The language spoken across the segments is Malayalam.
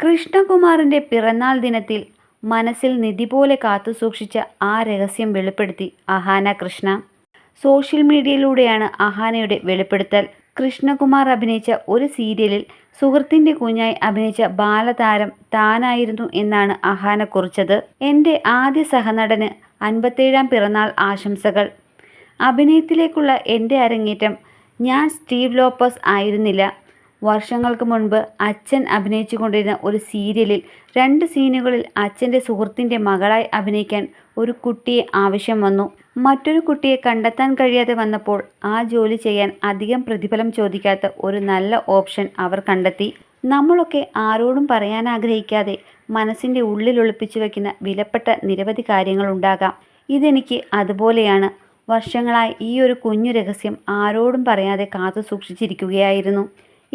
കൃഷ്ണകുമാറിന്റെ പിറന്നാൾ ദിനത്തിൽ മനസ്സിൽ നിധി പോലെ കാത്തു സൂക്ഷിച്ച ആ രഹസ്യം വെളിപ്പെടുത്തി അഹാന കൃഷ്ണ. സോഷ്യൽ മീഡിയയിലൂടെയാണ് അഹാനയുടെ വെളിപ്പെടുത്തൽ. കൃഷ്ണകുമാർ അഭിനയിച്ച ഒരു സീരിയലിൽ സുഹൃത്തിന്റെ കുഞ്ഞായി അഭിനയിച്ച ബാലതാരം താനായിരുന്നു എന്നാണ് അഹാന കുറിച്ചത്. എന്റെ ആദ്യ സഹനടന് അൻപത്തേഴാം പിറന്നാൾ ആശംസകൾ. അഭിനയത്തിലേക്കുള്ള എന്റെ അരങ്ങേറ്റം ഞാൻ സ്റ്റീവ് ലോപ്പസ് ആയിരുന്നില്ല. വർഷങ്ങൾക്ക് മുൻപ് അച്ഛൻ അഭിനയിച്ചുകൊണ്ടിരുന്ന ഒരു സീരിയലിൽ രണ്ട് സീനുകളിൽ അച്ഛന്റെ സുഹൃത്തിന്റെ മകളായി അഭിനയിക്കാൻ ഒരു കുട്ടിയെ ആവശ്യം വന്നു. മറ്റൊരു കുട്ടിയെ കണ്ടെത്താൻ കഴിയാതെ വന്നപ്പോൾ ആ ജോലി ചെയ്യാൻ അധികം പ്രതിഫലം ചോദിക്കാത്ത ഒരു നല്ല ഓപ്ഷൻ അവർ കണ്ടെത്തി. നമ്മളൊക്കെ ആരോടും പറയാൻ ആഗ്രഹിക്കാതെ മനസ്സിന്റെ ഉള്ളിൽ ഒളിപ്പിച്ചു വയ്ക്കുന്ന വിലപ്പെട്ട നിരവധി കാര്യങ്ങളുണ്ടാകാം ഇതെനിക്ക് അതുപോലെയാണ്. വർഷങ്ങളായി ഈ ഒരു കുഞ്ഞു രഹസ്യം ആരോടും പറയാതെ കാത്തു സൂക്ഷിച്ചിരിക്കുകയായിരുന്നു.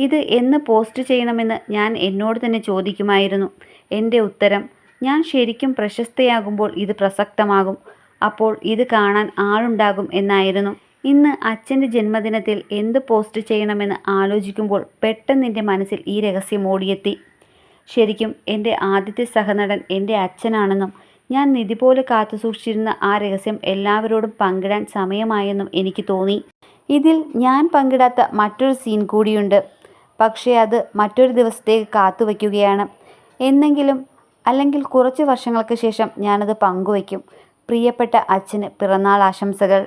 ഇത് എന്ന് പോസ്റ്റ് ചെയ്യണമെന്ന് ഞാൻ എന്നോട് തന്നെ ചോദിക്കുമായിരുന്നു. എന്റെ ഉത്തരം ഞാൻ ശരിക്കും പ്രശസ്തയാകുമ്പോൾ ഇത് പ്രസക്തമാകും. അപ്പോൾ ഇത് കാണാൻ ആളുണ്ടാകും എന്നായിരുന്നു. ഇന്ന് അച്ഛന്റെ ജന്മദിനത്തിൽ എന്ത് പോസ്റ്റ് ചെയ്യണമെന്ന് ആലോചിക്കുമ്പോൾ പെട്ടെന്ന് എന്റെ മനസ്സിൽ ഈ രഹസ്യം ഓടിയെത്തി. ശരിക്കും എന്റെ ആദ്യത്തെ സഹനടൻ എന്റെ അച്ഛനാണെന്നും ഞാൻ നിധി പോലെ കാത്തുസൂക്ഷിച്ചിരുന്ന ആ രഹസ്യം എല്ലാവരോടും പങ്കിടാൻ സമയമായെന്നും എനിക്ക് തോന്നി. ഇതിൽ ഞാൻ പങ്കിടാത്ത മറ്റൊരു സീൻ കൂടിയുണ്ട്. പക്ഷേ അത് മറ്റൊരു ദിവസത്തേക്ക് കാത്തു വയ്ക്കുകയാണ്. എന്നെങ്കിലും അല്ലെങ്കിൽ കുറച്ച് വർഷങ്ങൾക്ക് ശേഷം ഞാനത് പങ്കുവയ്ക്കും. പ്രിയപ്പെട്ട അച്ഛന് പിറന്നാൾ ആശംസകൾ.